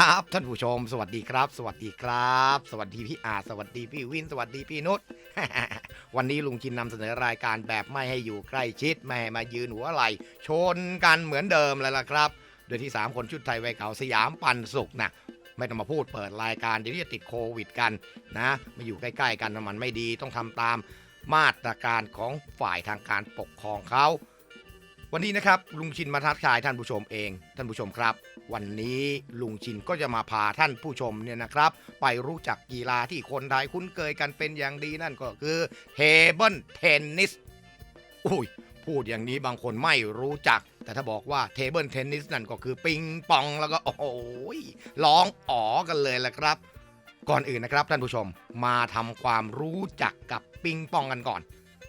ครับ ท่านผู้ชม สวัสดีครับ สวัสดีครับ สวัสดีพี่อาสวัสดีพี่วิน สวัสดีพี่นุช วันนี้ลุงชินนำเสนอรายการแบบไม่ให้อยู่ใกล้ชิดไม่ให้มายืนหัวไหลชนกันเหมือนเดิมเลยล่ะครับ โดยที่ 3 คนชุดไทยไวเก่าสยามปันสุขนะไม่ต้องมาพูดเปิดรายการเดี๋ยวจะติดโควิดกันนะมาอยู่ใกล้ ๆ กันนะมันไม่ดีต้องทำตามมาตรการของฝ่ายทางการปกครองเขา วันนี้นะครับลุงชินมาทักทายท่านผู้ชมเอง ท่านผู้ชมครับ วันนี้ลุงชินก็จะมาพาท่านผู้ชมเนี่ยนะครับ ไปรู้จักกีฬาที่คนไทยคุ้นเคยกันเป็นอย่างดีนั่นก็คือเทเบิลเทนนิสอุ้ยพูดอย่างนี้บางคนไม่รู้จัก แต่ถ้าบอกว่าเทเบิลเทนนิสนั่นก็คือปิงปองแล้วก็โอ้ยร้องอ๋อกันเลยแหละครับ ก่อนอื่นนะครับท่านผู้ชมมาทำความรู้จักกับปิงปองกันก่อน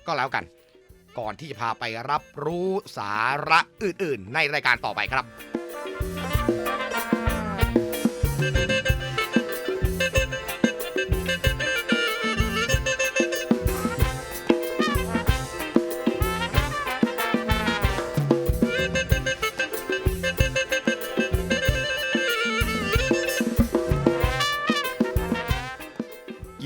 ก็แล้วกัน ก่อนที่จะพาไปรับรู้สาระอื่นๆ ในรายการต่อไปครับ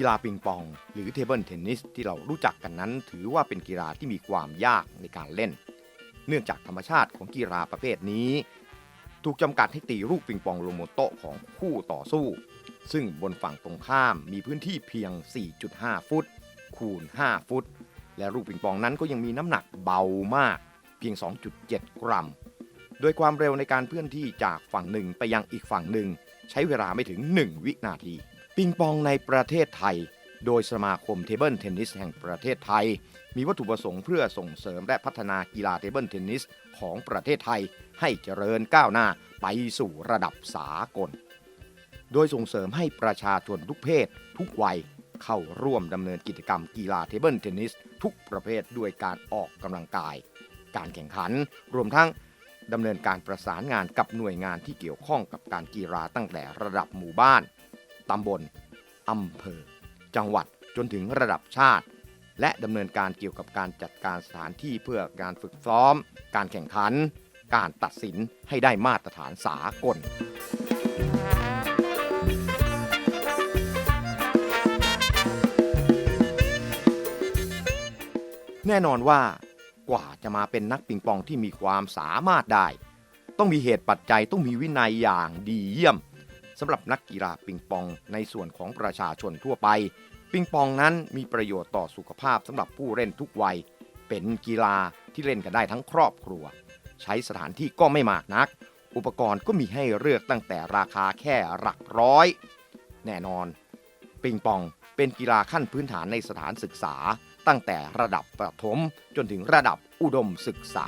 ฬาปิงปอง หรือเทเบิลเทนนิสที่เรารู้จักกันนั้น ถือว่าเป็นกีฬาที่มีความยากในการเล่น เนื่องจากธรรมชาติของกีฬาประเภทนี้ ถูกจำกัดให้ตีลูกปิงปองลงบนโต๊ะของคู่ต่อสู้ ซึ่งบนฝั่งตรงข้ามมีพื้นที่เพียง 4.5 ฟุต คูณ 5 ฟุต และลูกปิงปองนั้นก็ยังมีน้ำหนักเบามาก เพียง 2.7 กรัม โดยความเร็วในการเคลื่อนที่จากฝั่งหนึ่งไปยังอีกฝั่งหนึ่ง ใช้เวลาไม่ถึง 1 วินาที ปิงปองในประเทศไทย โดยสมาคมเทเบิลเทนนิสแห่งประเทศไทย มีวัตถุประสงค์เพื่อส่งเสริมและพัฒนากีฬาเทเบิลเทนนิสของประเทศไทย ให้เจริญก้าวหน้าไปสู่ระดับสากล โดยส่งเสริมให้ประชาชนทุกเพศ ทุกวัยเข้าร่วมดำเนินกิจกรรมกีฬาเทเบิลเทนนิสทุกประเภทด้วยการออกกำลังกาย การแข่งขัน รวมทั้งดำเนินการประสานงานกับหน่วยงานที่เกี่ยวข้องกับการกีฬาตั้งแต่ระดับหมู่บ้าน ตำบลอำเภอ จังหวัดจนถึงระดับชาติ และดำเนินการเกี่ยวกับการจัดการสถานที่เพื่อการฝึกซ้อม การแข่งขัน การตัดสินให้ได้มาตรฐานสากลแน่นอนว่ากว่าจะมาเป็นนักปิงปองที่มีความสามารถได้ ต้องมีเหตุปัจจัยต้องมีวินัยอย่างดีเยี่ยม สำหรับนักกีฬาปิงปองในส่วนของประชาชนทั่วไป ปิงปองนั้นมีประโยชน์ต่อสุขภาพสำหรับผู้เล่นทุกวัย เป็นกีฬาที่เล่นกันได้ทั้งครอบครัว ใช้สถานที่ก็ไม่มากนัก อุปกรณ์ก็มีให้เลือกตั้งแต่ราคาแค่หลักร้อย แน่นอน ปิงปองเป็นกีฬาขั้นพื้นฐานในสถานศึกษา ตั้งแต่ระดับประถมจนถึงระดับอุดมศึกษา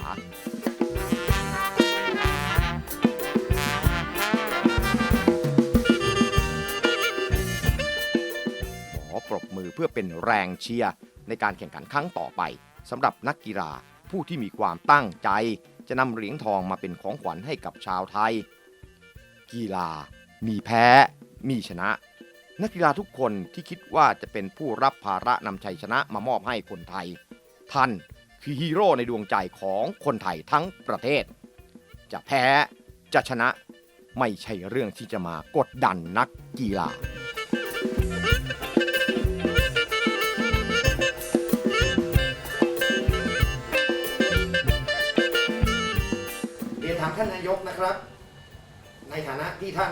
ปรบมือเพื่อเป็นแรงเชียร์ในการแข่งขันครั้งต่อไปสำหรับนักกีฬาผู้ที่มีความตั้งใจ จะนำเหรียญทองมาเป็นของขวัญให้กับชาวไทย กีฬา มีแพ้ มีชนะ นักกีฬาทุกคนที่คิดว่าจะเป็นผู้รับภาระนำชัยชนะมามอบให้คนไทย ท่านคือฮีโร่ในดวงใจของคนไทยทั้งประเทศ จะแพ้จะชนะไม่ใช่เรื่องที่จะมากดดันนักกีฬาามท่านนายกนะครับ ในฐานะที่ท่าน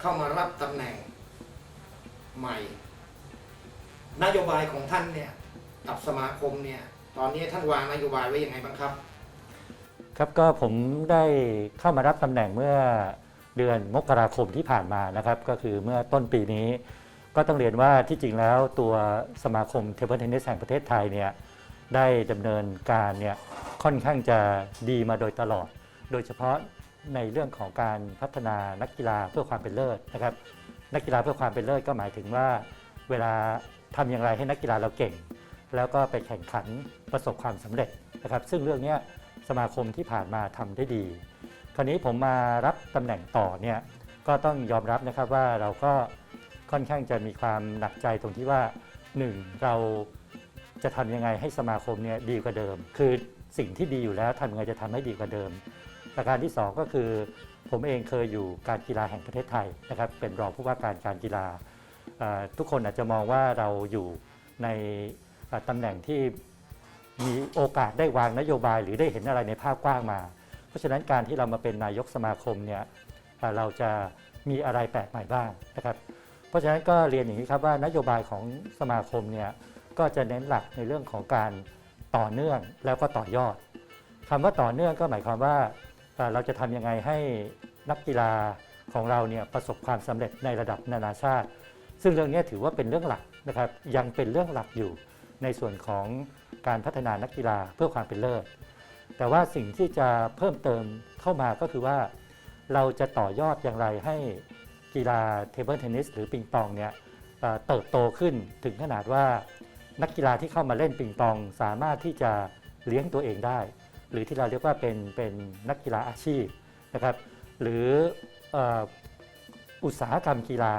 เข้ามารับตำแหน่งใหม่ นโยบายของท่านเนี่ยกับสมาคมเนี่ยตอนนี้ท่านวางนโยบายไว้ยังไงบ้างครับ ครับก็ผมได้เข้ามารับตำแหน่งเมื่อเดือนมกราคมที่ผ่านมานะครับ ก็คือเมื่อต้นปีนี้ ก็ต้องเรียนว่าที่จริงแล้วตัวสมาคมเทเบิลเทนนิสแห่งประเทศไทยเนี่ยได้ดำเนินการเนี่ยค่อนข้างจะดีมาโดยตลอด โดยเฉพาะในเรื่องของการพัฒนานักกีฬาเพื่อความเป็นเลิศนะครับ นักกีฬาเพื่อความเป็นเลิศก็หมายถึงว่า เวลาทำอย่างไรให้นักกีฬาเราเก่ง แล้วก็ไปแข่งขันประสบความสำเร็จนะครับ ซึ่งเรื่องนี้สมาคมที่ผ่านมาทำได้ดี คราวนี้ผมมารับตำแหน่งต่อเนี่ยก็ต้องยอมรับนะครับว่าเราก็ค่อนข้างจะมีความหนักใจตรงที่ว่าหนึ่งเราจะทำยังไงให้สมาคมเนี่ยดีกว่าเดิม คือสิ่งที่ดีอยู่แล้วทำยังไงจะทำให้ดีกว่าเดิม ประการที่สองก็คือ ผมเองเคยอยู่การกีฬาแห่งประเทศไทยนะครับเป็นรองผู้ว่าการการกีฬา ทุกคนอาจจะมองว่าเราอยู่ในตำแหน่งที่มีโอกาสได้วางนโยบายหรือได้เห็นอะไรในภาพกว้างมา เพราะฉะนั้นการที่เรามาเป็นนายกสมาคมเนี่ยเอ่อเราจะมีอะไรแปลกใหม่บ้างนะครับเพราะฉะนั้นก็เรียนอย่างนี้ครับว่านโยบายของสมาคมเนี่ยก็จะเน้นหลักในเรื่องของการต่อเนื่องแล้วก็ต่อยอดคำว่าต่อเนื่องก็หมายความว่า เราจะทำยังไงให้นักกีฬาของเราเนี่ยประสบความสำเร็จในระดับนานาชาติ ซึ่งเรื่องนี้ถือว่าเป็นเรื่องหลักนะครับยังเป็นเรื่องหลักอยู่ในส่วนของการพัฒนานักกีฬาเพื่อความเป็นเลิศ แต่ว่าสิ่งที่จะเพิ่มเติมเข้ามาก็คือว่า เราจะต่อยอดอย่างไรให้กีฬาเทเบิลเทนนิสหรือปิงปองเนี่ยเติบโตขึ้นถึงขนาดว่านักกีฬาที่เข้ามาเล่นปิงปองสามารถที่จะเลี้ยงตัวเองได้ หรือที่เราเรียกว่าเป็นเป็นนักกีฬาอาชีพนะครับหรืออุตสาหกรรมกีฬา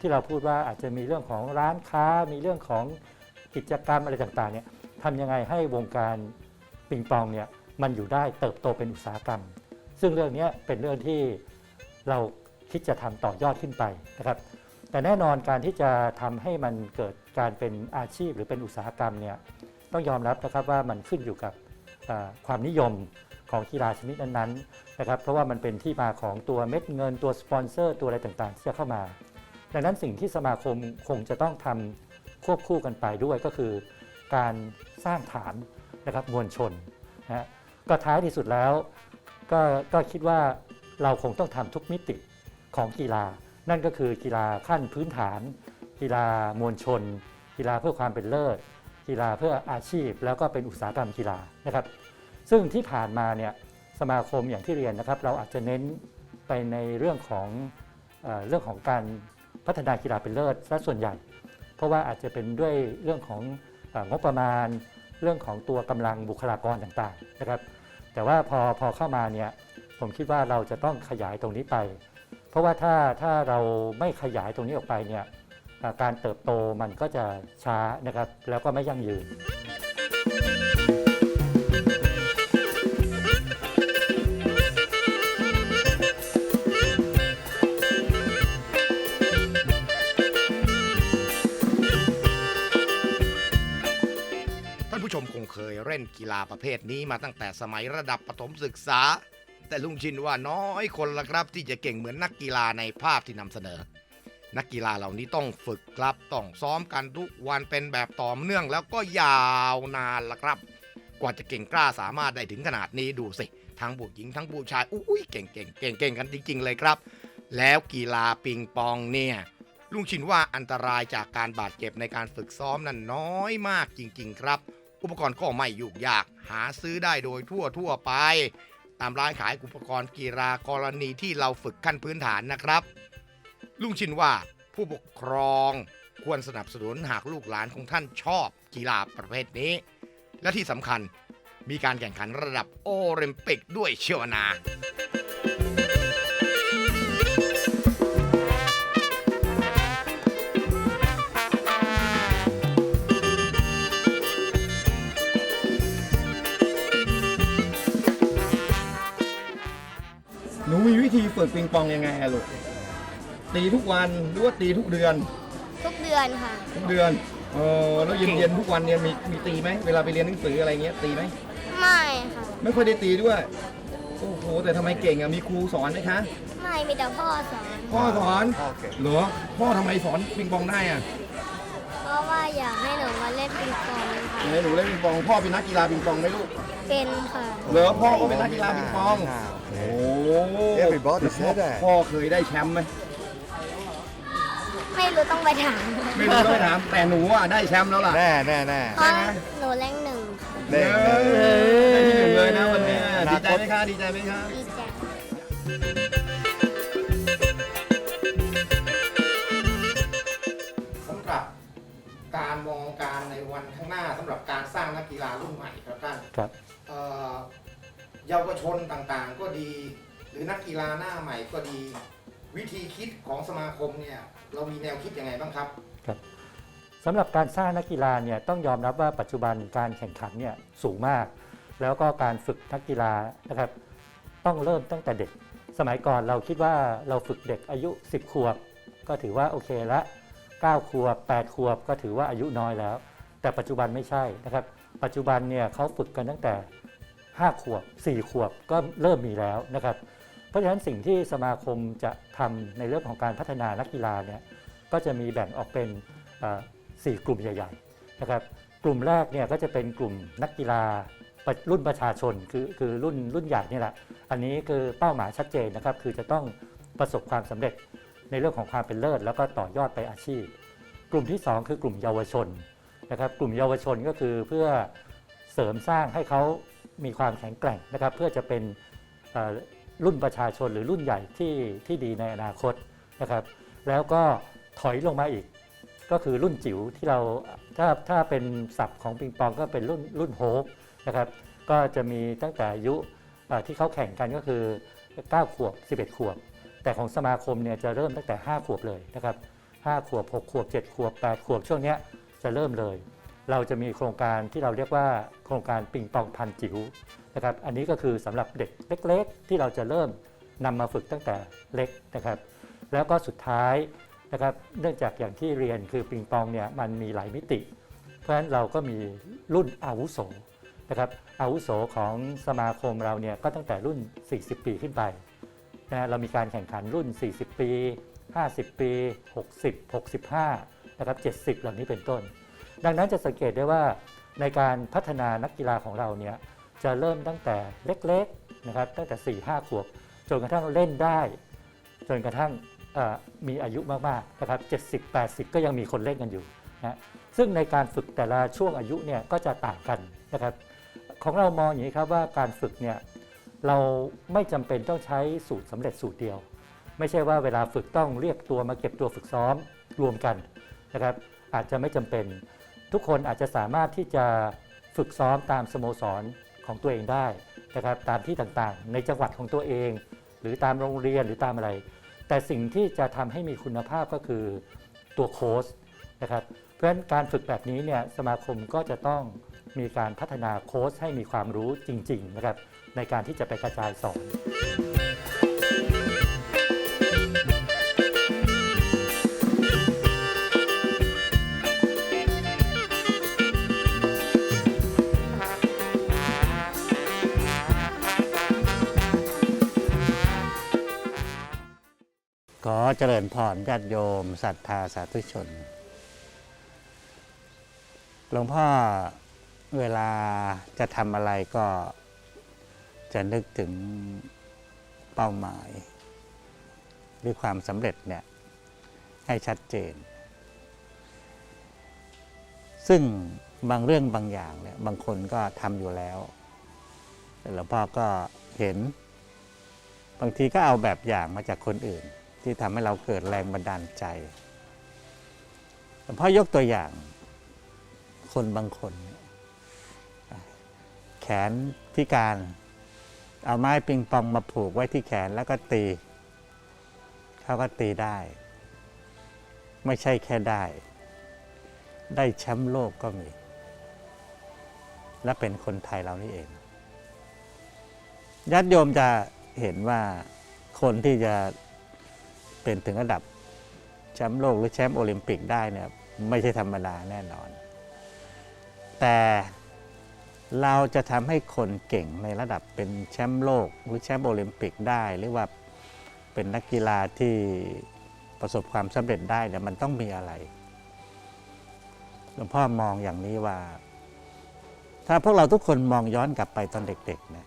ที่เราพูดว่าอาจจะมีเรื่องของร้านค้ามีเรื่องของกิจกรรมอะไรต่างๆเนี่ยทำยังไงให้วงการปิงปองเนี่ยมันอยู่ได้เติบโตเป็นอุตสาหกรรม ซึ่งเรื่องนี้เป็นเรื่องที่เราคิดจะทำต่อยอดขึ้นไปนะครับ แต่แน่นอนการที่จะทำให้มันเกิดการเป็นอาชีพหรือเป็นอุตสาหกรรมเนี่ยต้องยอมรับนะครับว่ามันขึ้นอยู่กับ ความนิยมของกีฬาชนิดนั้นๆนะครับเพราะว่ามันเป็นที่มาของตัวเม็ดเงินตัวสปอนเซอร์ตัวอะไรต่างๆ ที่จะเข้ามา ดังนั้นสิ่งที่สมาคมคงจะต้องทำควบคู่กันไปด้วยก็คือ การสร้างฐานนะครับมวลชนนะฮะก็ท้ายที่สุดแล้วก็ก็คิดว่าเราคงต้องทำทุกมิติของกีฬา นั่นก็คือกีฬาขั้นพื้นฐาน กีฬามวลชน กีฬาเพื่อความเป็นเลิศ กีฬาเพื่ออาชีพ แล้วก็เป็นอุตสาหกรรมกีฬานะครับ ซึ่งที่ผ่านมาเนี่ยสมาคมอย่างที่เรียนนะครับ เราอาจจะเน้นไปในเรื่องของเอเรื่องของการพัฒนากีฬาเป็นเลิศซะส่วนใหญ่ เพราะว่าอาจจะเป็นด้วยเรื่องของงบประมาณ เรื่องของตัวกำลังบุคลากรต่างๆนะครับ แต่ว่าพอพอเข้ามาเนี่ยผมคิดว่าเราจะต้องขยายตรงนี้ไป เพราะว่าถ้าถ้าเราไม่ขยายตรงนี้ออกไปเนี่ย การเติบโตมันก็จะช้านะครับ แล้วก็ไม่ยั่งยืน ท่านผู้ชมคงเคยเล่นกีฬาประเภทนี้มาตั้งแต่สมัยระดับประถมศึกษา แต่ลุงชินว่าน้อยคนละครับที่จะเก่งเหมือนนักกีฬาในภาพที่นำเสนอ นักกีฬาเหล่านี้ต้องฝึกครับต้องซ้อมกันทุกวันเป็นแบบต่อเนื่องแล้วก็ยาวนานละครับ กว่าจะเก่งกล้าสามารถได้ถึงขนาดนี้ดูสิ ทั้งผู้หญิงทั้งผู้ชายอุ้ยเก่งเก่งเก่งเก่งกันจริง ๆ เลยครับ แล้วกีฬาปิงปองเนี่ยลุงชินว่าอันตรายจากการบาดเจ็บในการฝึกซ้อมนั้นน้อยมากจริง ๆ ครับ อุปกรณ์ก็ไม่ยุ่งยากหาซื้อได้โดยทั่วทั่วไป ตามร้านขายอุปกรณ์กีฬากรณีที่เราฝึกขั้นพื้นฐานนะครับ ลุงชินว่าผู้ปกครองควรสนับสนุนหากลูกหลานของท่านชอบกีฬาประเภทนี้ และที่สำคัญมีการแข่งขันระดับโอลิมปิกด้วยเชียวนาหนูมีวิธีฝึกปิงปองยังไงอะลูก ตีทุกวันหรือว่าตีทุกเดือน ทุกเดือนค่ะ ทุกเดือนเออแล้วเย็นเย็นๆทุกวันเนี่ยมีมีตีไหมเวลาไปเรียนหนังสืออะไรเงี้ยตีไหมไม่ค่ะ ไม่ค่อยได้ตีด้วยโอ้โหแต่ทำไมเก่งอะมีครูสอนไหมคะไม่มีแต่พ่อสอน พ่อสอนเหรอพ่อทำไมสอนปิงปองได้อะเพราะว่าอยากให้หนูมาเล่นปิงปองค่ะ ไหนหนูเล่นปิงปองพ่อเป็นนักกีฬาปิงปองไหมลูกเป็นค่ะ เหรอพ่อก็เป็นนักกีฬาปิงปอง โอ้ Everybody พ่อ said that พ่อเคยได้แชมป์ไหม ไม่รู้ต้องไปถามไม่รู้ต้องไปถาม แต่หนูอะได้แชมป์แล้วล่ะ แน่แน่แน่เพราะหนูเล่นหนึ่งค่ะเด้งเออได้ที่หนึ่งเลยนะวันนี้อดีนาใจคต ไหมคะดีใจไหมคะ ดีใจสำหรับการมองการในวันข้างหน้าสำหรับการสร้างนักกีฬารุ่นใหม่ครับท่านครับ เอ่อเยาวชนต่างๆก็ดี หรือนักกีฬาหน้าใหม่ก็ดี วิธีคิดของสมาคมเนี่ยเรามีแนวคิดยังไงบ้างครับสำหรับการสร้างนักกีฬาเนี่ยต้องยอมรับว่าปัจจุบันการแข่งขันเนี่ยสูงมาก แล้วก็การฝึกนักกีฬานะครับต้องเริ่มตั้งแต่เด็ก สมัยก่อนเราคิดว่าเราฝึกเด็กอายุ 10 ขวบ ก็ถือว่าโอเคละ9ขวบ 8 ขวบ ก็ถือว่าอายุน้อยแล้ว แต่ปัจจุบันไม่ใช่นะครับ ปัจจุบันเนี่ยเขาฝึกกันตั้งแต่ 5 ขวบ 4 ขวบก็เริ่มมีแล้วนะครับ เพราะฉะนั้นสิ่งที่สมาคมจะทำในเรื่องของการพัฒนานักกีฬาเนี่ยก็จะมีแบ่งออกเป็นสี่กลุ่มใหญ่ๆนะครับกลุ่มแรกเนี่ยก็จะเป็นกลุ่มนักกีฬารุ่นประชาชนคือคือรุ่นรุ่นใหญ่นี่แหละ อันนี้คือเป้าหมายชัดเจนนะครับ คือจะต้องประสบความสำเร็จในเรื่องของความเป็นเลิศ แล้วก็ต่อยอดไปอาชีพ กลุ่มที่ 2 คือกลุ่มเยาวชนนะครับ กลุ่มเยาวชนก็คือเพื่อเสริมสร้างให้เขามีความแข็งแกร่งนะครับ เพื่อจะเป็น รุ่นประชาชนหรือรุ่นใหญ่ที่ที่ดีในอนาคตนะครับ แล้วก็ถอยลงมาอีก ก็คือรุ่นจิ๋วที่เราถ้าถ้าเป็นศัพท์ของปิงปองก็เป็นรุ่นรุ่นโฮปนะครับก็จะมีตั้งแต่อายุที่เขาแข่งกันก็คือ 9 ขวบ 11 ขวบ แต่ของสมาคมเนี่ยจะเริ่มตั้งแต่ 5 ขวบเลยนะครับ5ขวบ 6 ขวบ 7 ขวบ 8 ขวบช่วงนี้จะเริ่มเลย เราจะมีโครงการที่เราเรียกว่าโครงการปิงปองพันจิ๋ว นะครับอันนี้ก็คือสำหรับเด็กเล็ก ๆ ที่เราจะเริ่มนำมาฝึกตั้งแต่เล็กนะครับ แล้วก็สุดท้ายนะครับเนื่องจากอย่างที่เรียนคือปิงปองเนี่ยมันมีหลายมิติ เพราะฉะนั้นเราก็มีรุ่นอาวุโสนะครับอาวุโสของสมาคมเราเนี่ยก็ตั้งแต่รุ่น 40 ปีขึ้นไปนะเรามีการแข่งขันรุ่น 40 ปี 50 ปี 60 65นะครับ70 เหล่านี้เป็นต้น ดังนั้นจะสังเกตได้ว่าในการพัฒนานักกีฬาของเราเนี่ย จะเริ่มตั้งแต่เล็กๆนะครับตั้งแต่4-5ขวบจนกระทั่งเล่นได้ จนกระทั่งมีอายุมากๆนะครับ70 80 ก็ยังมีคนเล่นกันอยู่นะซึ่งในการฝึกแต่ละช่วงอายุเนี่ยก็จะต่างกันนะครับของเรามองอย่างนี้ครับว่าการฝึกเนี่ยเราไม่จำเป็นต้องใช้สูตรสำเร็จสูตรเดียว ไม่ใช่ว่าเวลาฝึกต้องเรียกตัวมาเก็บตัวฝึกซ้อมรวมกันนะครับอาจจะไม่จำเป็น ทุกคนอาจจะสามารถที่จะฝึกซ้อมตามสโมสร ของตัวเองได้นะครับตามที่ต่างๆ ในจังหวัดของตัวเอง หรือตามโรงเรียนหรือตามอะไร แต่สิ่งที่จะทำให้มีคุณภาพก็คือตัวโค้ชนะครับเพราะฉะนั้นการฝึกแบบนี้เนี่ยสมาคมก็จะต้องมีการพัฒนาโค้ชให้มีความรู้จริงๆนะครับในการที่จะไปกระจายสอน เจริญพรญาติโยมศรัทธาสาธุชน หลวงพ่อเวลาจะทำอะไรก็จะนึกถึงเป้าหมายหรือความสำเร็จเนี่ยให้ชัดเจน ซึ่งบางเรื่องบางอย่างเนี่ยบางคนก็ทำอยู่แล้วแต่หลวงพ่อก็เห็น บางทีก็เอาแบบอย่างมาจากคนอื่น ที่ทำให้เราเกิดแรงบันดาลใจหลวงพ่อยกตัวอย่างคนบางคน แขนพิการ เอาไม้ปิงปองมาผูกไว้ที่แขนแล้วก็ตีเขาก็ตีได้ ไม่ใช่แค่ได้ ได้แชมป์โลกก็มี และเป็นคนไทยเรานี่เองญาติโยมจะเห็นว่าคนที่จะ เป็นถึงระดับแชมป์โลกหรือแชมป์โอลิมปิกได้เนี่ยไม่ใช่ธรรมดาแน่นอน แต่เราจะทำให้คนเก่งในระดับเป็นแชมป์โลกหรือแชมป์โอลิมปิกได้ หรือว่าเป็นนักกีฬาที่ประสบความสำเร็จได้เนี่ยมันต้องมีอะไรหลวงพ่อมองอย่างนี้ว่า ถ้าพวกเราทุกคนมองย้อนกลับไปตอนเด็กๆเนี่ย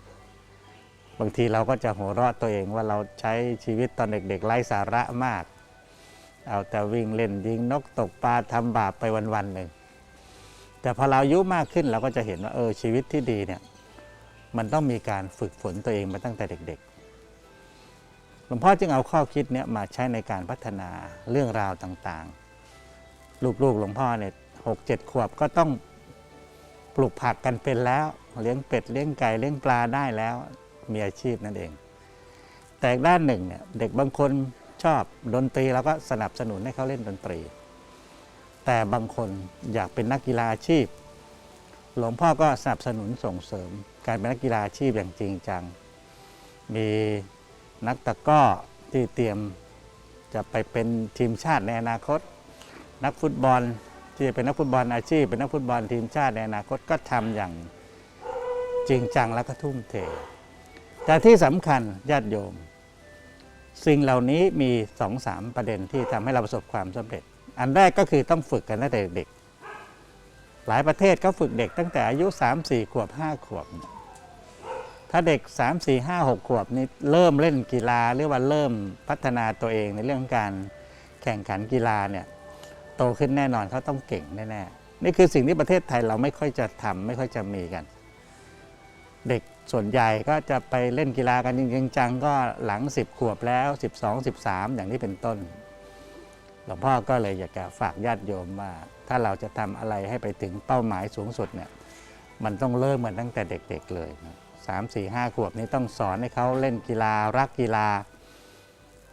บางทีเราก็จะหัวเราะตัวเองว่าเราใช้ชีวิตตอนเด็กๆไร้สาระมาก เอาแต่วิ่งเล่นยิงนกตกปลาทำบาปไปวันๆหนึ่ง แต่พอเราอายุมากขึ้นเราก็จะเห็นว่าเออชีวิตที่ดีเนี่ยมันต้องมีการฝึกฝนตัวเองมาตั้งแต่เด็กๆ หลวงพ่อจึงเอาข้อคิดเนี้ยมาใช้ในการพัฒนาเรื่องราวต่างๆ ลูกๆหลวงพ่อเนี่ยหกเจ็ดขวบก็ต้องปลูกผักกันเป็นแล้ว เลี้ยงเป็ดเลี้ยงไก่เลี้ยงปลาได้แล้ว มีอาชีพนั่นเอง แต่ด้านหนึ่งเนี่ยเด็กบางคนชอบดนตรีเราก็สนับสนุนให้เขาเล่นดนตรี แต่บางคนอยากเป็นนักกีฬาอาชีพ หลวงพ่อก็สนับสนุนส่งเสริม การเป็นนักกีฬาอาชีพอย่างจริงจัง มีนักตะก้อที่เตรียมจะไปเป็นทีมชาติในอนาคต นักฟุตบอลที่จะเป็นนักฟุตบอลอาชีพ เป็นนักฟุตบอลทีมชาติในอนาคตก็ทำอย่างจริงจังแล้วก็ทุ่มเท แต่ที่สำคัญญาติโยม สิ่งเหล่านี้มีสองสามประเด็นที่ทำให้เราประสบความสำเร็จ อันแรกก็คือต้องฝึกกันตั้งแต่เด็ก หลายประเทศก็ฝึกเด็กตั้งแต่อายุ 3 4 ขวบ 5 ขวบ ถ้าเด็ก 3 4 5 6 ขวบนี่เริ่มเล่นกีฬาหรือว่าเริ่มพัฒนาตัวเองในเรื่องของการแข่งขันกีฬาเนี่ยโตขึ้นแน่นอนเขาต้องเก่งแน่ๆนี่คือสิ่งที่ประเทศไทยเราไม่ค่อยจะทำไม่ค่อยจะมีกันเส่วนใหญ่ก็จะไปเล่นกีฬากันจริงๆจังๆก็หลัง 10 ขวบแล้ว 12 13 อย่างนี้เป็นต้น หลวงพ่อก็เลยอยากจะฝากญาติโยมว่า ถ้าเราจะทำอะไรให้ไปถึงเป้าหมายสูงสุดเนี่ยมันต้องเริ่มมันตั้งแต่เด็กๆเลยสามสี่ห้าขวบนี้ต้องสอนให้เขาเล่นกีฬารักกีฬา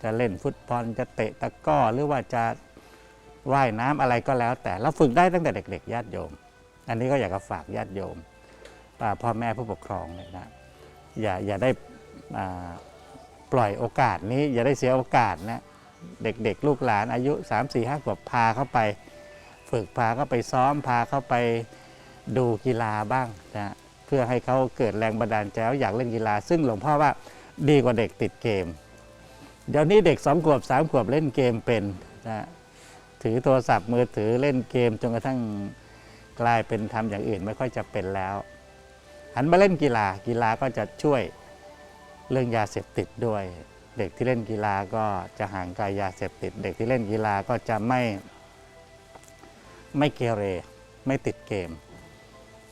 จะเล่นฟุตบอลจะเตะตะก้อหรือว่าจะว่ายน้ำอะไรก็แล้ว แต่เราฝึกได้ตั้งแต่เด็ก ๆ ญาติโยม อันนี้ก็อยากจะฝากญาติโยม พ่อแม่ผู้ปกครองเนี่ยนะอย่าอย่าได้ปล่อยโอกาสนี้อย่าได้เสียโอกาสนะเด็กๆ ลูกหลานอายุ 3 4 5ขวบพาเข้าไปฝึกพาเข้าไปซ้อมพาเข้าไปดูกีฬาบ้างนะเพื่อให้เขาเกิดแรงบันดาลใจว่าอยากเล่นกีฬา ซึ่งหลวงพ่อว่าดีกว่าเด็กติดเกม เดี๋ยวนี้เด็กสองขวบสามขวบเล่นเกมเป็นนะถือโทรศัพท์มือถือเล่นเกมจนกระทั่งกลายเป็นทำอย่างอื่นไม่ค่อยจะเป็นแล้ว หันมาเล่นกีฬากีฬาก็จะช่วยเรื่องยาเสพติดด้วย เด็กที่เล่นกีฬาก็จะห่างไกลยาเสพติด เด็กที่เล่นกีฬาก็จะไม่ไม่เกเรไม่ติดเกม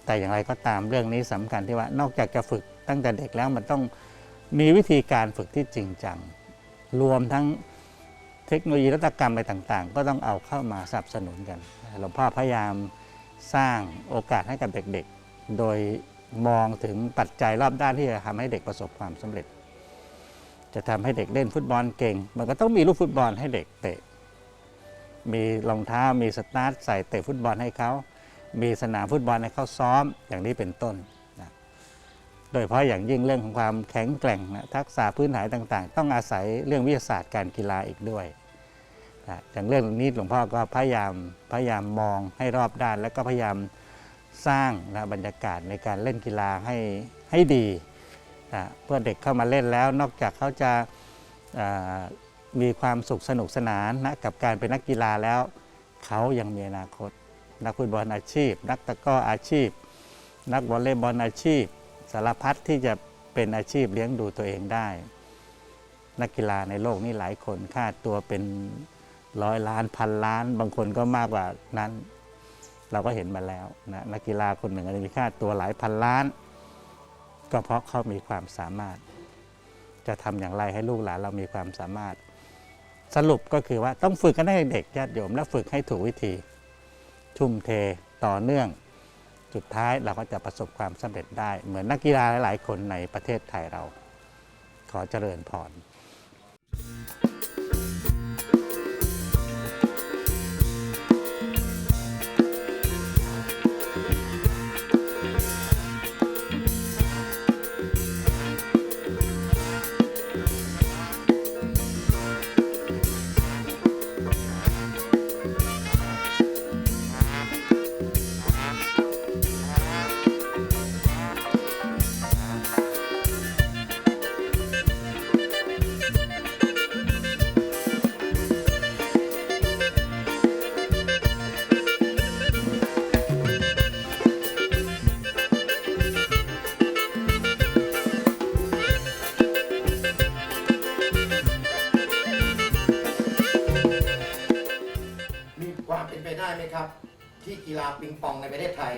แต่อย่างไรก็ตามเรื่องนี้สำคัญที่ว่านอกจากจะฝึกตั้งแต่เด็กแล้วมันต้องมีวิธีการฝึกที่จริงจัง รวมทั้งเทคโนโลยีนวัตกรรมอะไรต่างๆ ก็ต้องเอาเข้ามาสนับสนุนกันหลวงพ่อพยายามสร้างโอกาสให้กับเด็กๆ โดย มองถึงปัจจัยรอบด้านที่จะทำให้เด็กประสบความสำเร็จ จะทำให้เด็กเล่นฟุตบอลเก่ง มันก็ต้องมีลูกฟุตบอลให้เด็กเตะ มีรองเท้ามีสตาร์ทใส่เตะฟุตบอลให้เขา มีสนามฟุตบอลให้เขาซ้อมอย่างนี้เป็นต้นนะโดยเฉพาะอย่างยิ่งเรื่องของความแข็งแกร่งนะทักษะพื้นฐานต่าง ๆ ต้องอาศัยเรื่องวิทยาศาสตร์การกีฬาอีกด้วยนะอย่างเรื่องนี้หลวงพ่อก็พยายามพยายามมองให้รอบด้าน แล้วก็พยายาม สร้างนะบรรยากาศในการเล่นกีฬาให้ให้ดีนะเพื่อเด็กเข้ามาเล่นแล้ว นอกจากเขาจะามีความสุขสนุกสนานนะกับการเป็นนักกีฬาแล้ว เขายังมีอนาคต นักฟุตบอลอาชีพ นักตะก้ออาชีพ นักวอลเลย์บอลอาชีพ สารพัดที่จะเป็นอาชีพเลี้ยงดูตัวเองได้ นักกีฬาในโลกนี้หลายคนค่าตัวเป็นร้อยล้านพันล้าน บางคนก็มากกว่านั้น เราก็เห็นมาแล้วนะนักกีฬาคนหนึ่งอาจจะมีค่าตัวหลายพันล้าน ก็เพราะเขามีความสามารถ จะทำอย่างไรให้ลูกหลานเรามีความสามารถ สรุปก็คือว่าต้องฝึกกันให้เด็กญาติโยมและฝึกให้ถูกวิธี ทุ่มเทต่อเนื่อง สุดท้ายเราก็จะประสบความสำเร็จได้ เหมือนนักกีฬาหลาย ๆ คนในประเทศไทยเรา ขอเจริญพร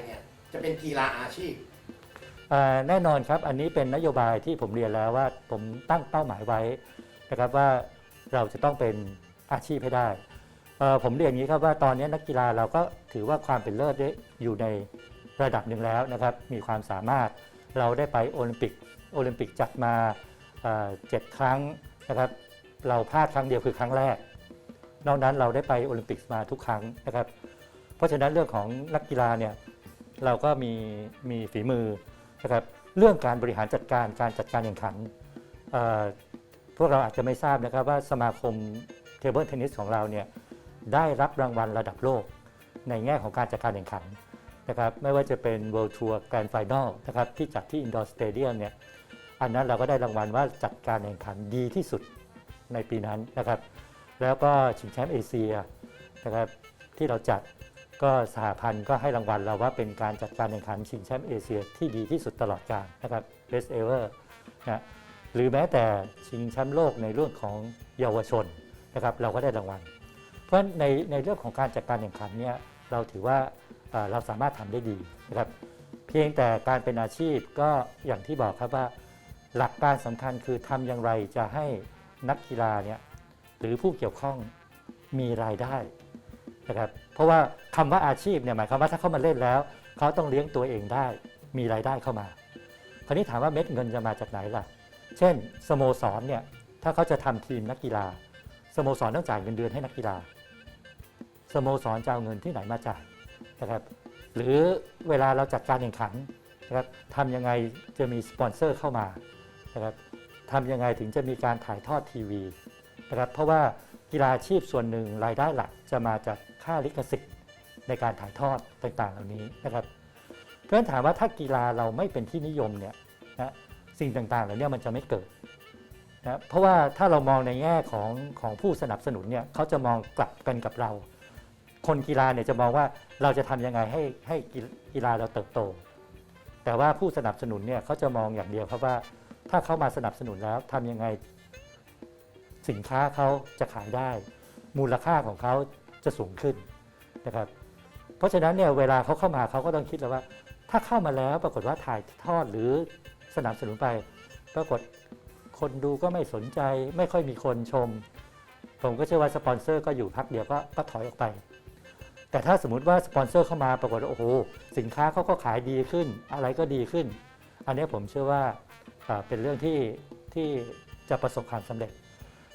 เนี่ยจะเป็นกีฬาอาชีพ อ่าแน่นอนครับอันนี้เป็นนโยบายที่ผมเรียนแล้วว่าผมตั้งเป้าหมายไว้นะครับว่าเราจะต้องเป็นอาชีพให้ได้เอ่อผมเรียนอย่างนี้ครับว่าตอนนี้นักกีฬาเราก็ถือว่าความเป็นเลิศได้อยู่ในระดับหนึ่งแล้วนะครับมีความสามารถเราได้ไปโอลิมปิกโอลิมปิกจัดมาเอ่อเจ็ดครั้งนะครับเราพลาดครั้งเดียวคือครั้งแรก นอกนั้นเราได้ไปโอลิมปิกมาทุกครั้งนะครับ เพราะฉะนั้นเรื่องของนักกีฬาเนี่ย เราก็มีมีฝีมือนะครับเรื่องการบริหารจัดการการจัดการแข่งขันพวกเราอาจจะไม่ทราบนะครับว่าสมาคมเทเบิลเทนนิสของเราเนี่ยได้รับรางวัลระดับโลกในแง่ของการจัดการแข่งขันนะครับไม่ว่าจะเป็น World Tour Grand Final นะครับที่จัดที่ Indoor Stadium เนี่ยอันนั้นเราก็ได้รางวัลว่าจัดการแข่งขันดีที่สุดในปีนั้นนะครับ แล้วก็ชิงแชมป์เอเชียนะครับที่เราจัด ก็สหพันธ์ก็ให้รางวัลเราว่าเป็นการจัดการแข่งขันชิงแชมป์เอเชียที่ดีที่สุดตลอดกาลนะครับ best ever นะหรือแม้แต่ชิงแชมป์โลกในเรื่องของเยาวชนนะครับเราก็ได้รางวัล เพราะฉะนั้นในในเรื่องของการจัดการแข่งขันเนี่ยเราถือว่าเราสามารถทำได้ดีนะครับเพียงแต่การเป็นอาชีพก็อย่างที่บอกครับว่า หลักการสำคัญคือทำอย่างไรจะให้นักกีฬาเนี่ยหรือผู้เกี่ยวข้องมีรายได้ นะครับเพราะว่าคำว่าอาชีพเนี่ยหมายความว่าถ้าเขามาเล่นแล้ว เขาต้องเลี้ยงตัวเองได้มีรายได้เข้ามา คราวนี้ถามว่าเม็ดเงินจะมาจากไหนล่ะ เช่นสโมสรเนี่ยถ้าเขาจะทำทีมนักกีฬา สโมสรต้องจ่ายเงินเดือนให้นักกีฬา สโมสรจะเอาเงินที่ไหนมาจ่ายนะครับหรือเวลาเราจัดการแข่งขันนะครับทำยังไงจะมีสปอนเซอร์เข้ามานะครับทำยังไงถึงจะมีการถ่ายทอดทีวีนะครับเพราะว่ากีฬาอาชีพส่วนหนึ่งรายได้หลักจะมาจาก ค่าลิขสิทธิ์ในการถ่ายทอดต่างๆ เหล่านี้นะครับ เพราะฉะนั้นถามว่าถ้ากีฬาเราไม่เป็นที่นิยมเนี่ยนะสิ่งต่างๆเหล่านี้มันจะไม่เกิดนะเพราะว่าถ้าเรามองในแง่ของของผู้สนับสนุนเนี่ยเขาจะมองกลับกันกับเรา คนกีฬาเนี่ยจะมองว่าเราจะทำยังไงให้ให้กีฬาเราเติบโต แต่ว่าผู้สนับสนุนเนี่ยเขาจะมองอย่างเดียวครับว่าถ้าเขามาสนับสนุนแล้วทำยังไงสินค้าเขาจะขายได้ มูลค่าของเขา จะสูงขึ้นนะครับ เพราะฉะนั้นเนี่ยเวลาเขาเข้ามาเขาก็ต้องคิดแล้วว่า ถ้าเข้ามาแล้วปรากฏว่าถ่ายทอดหรือสนับสนุนไป ปรากฏคนดูก็ไม่สนใจไม่ค่อยมีคนชม ผมก็เชื่อว่าสปอนเซอร์ก็อยู่พักเดียวก็ก็ถอยออกไป แต่ถ้าสมมติว่าสปอนเซอร์เข้ามาปรากฏว่าโอ้โหสินค้าเขาก็ขายดีขึ้น อะไรก็ดีขึ้น อันนี้ผมเชื่อว่าอ่าเป็นเรื่องที่ที่จะประสบความสำเร็จ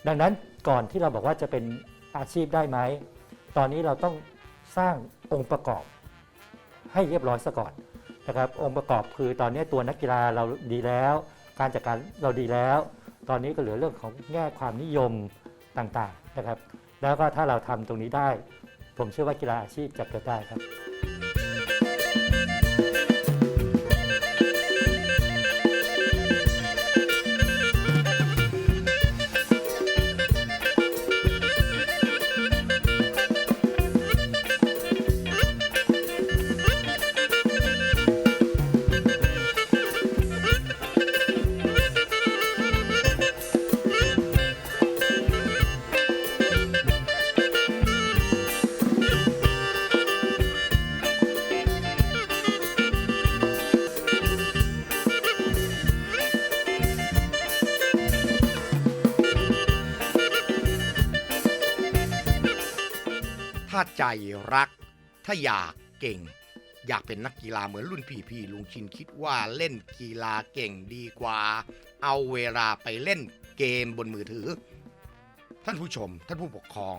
ดังนั้นก่อนที่เราบอกว่าจะเป็นอาชีพได้ไหม ตอนนี้เราต้องสร้างองค์ประกอบให้เรียบร้อยซะก่อนนะครับ องค์ประกอบคือตอนนี้ตัวนักกีฬาเราดีแล้ว การจัดการเราดีแล้ว ตอนนี้ก็เหลือเรื่องของแง่ความนิยมต่างๆนะครับ แล้วก็ถ้าเราทำตรงนี้ได้ ผมเชื่อว่ากีฬาอาชีพจะเกิดได้ครับ ใจรัก ถ้าอยากเก่ง อยากเป็นนักกีฬาเหมือนรุ่นพี่พี่ลุงชินคิดว่าเล่นกีฬาเก่งดีกว่า เอาเวลาไปเล่นเกมบนมือถือ ท่านผู้ชม ท่านผู้ปกครอง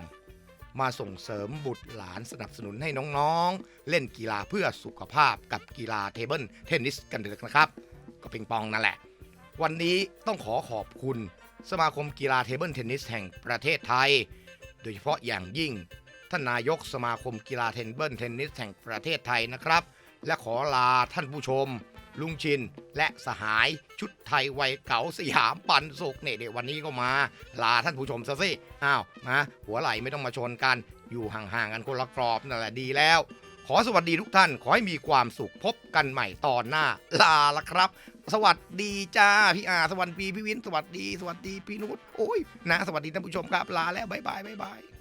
มาส่งเสริมบุตรหลานสนับสนุนให้น้องๆ เล่นกีฬาเพื่อสุขภาพกับกีฬาเทเบิลเทนนิสกันเถอะนะครับ ก็ปิงปองนั่นแหละ วันนี้ต้องขอขอบคุณสมาคมกีฬาเทเบิลเทนนิสแห่งประเทศไทย โดยเฉพาะอย่างยิ่ง ท่านนายกสมาคมกีฬาเทนเบิลเทนนิสแห่งประเทศไทยนะครับ และขอลาท่านผู้ชม ลุงชิน และสหายชุดไทยวัยเก่าสยามปันสุกเนี่ยเดี๋ยววันนี้ก็มา ลาท่านผู้ชมซะสิอ้าวนะหัวไหลไม่ต้องมาชนกัน อยู่ห่างๆกันคนละกรอบนั่นแหละดีแล้ว ขอสวัสดีทุกท่านขอให้มีความสุขพบกันใหม่ตอนหน้า ลาละครับสวัสดีจ้าพี่อาสวัสดีพี่วินสวัสดี สวัสดีพี่นุชโอ้ยนะสวัสดีท่านผู้ชมครับลาแล้วบ๊ายบายบ๊ายบาย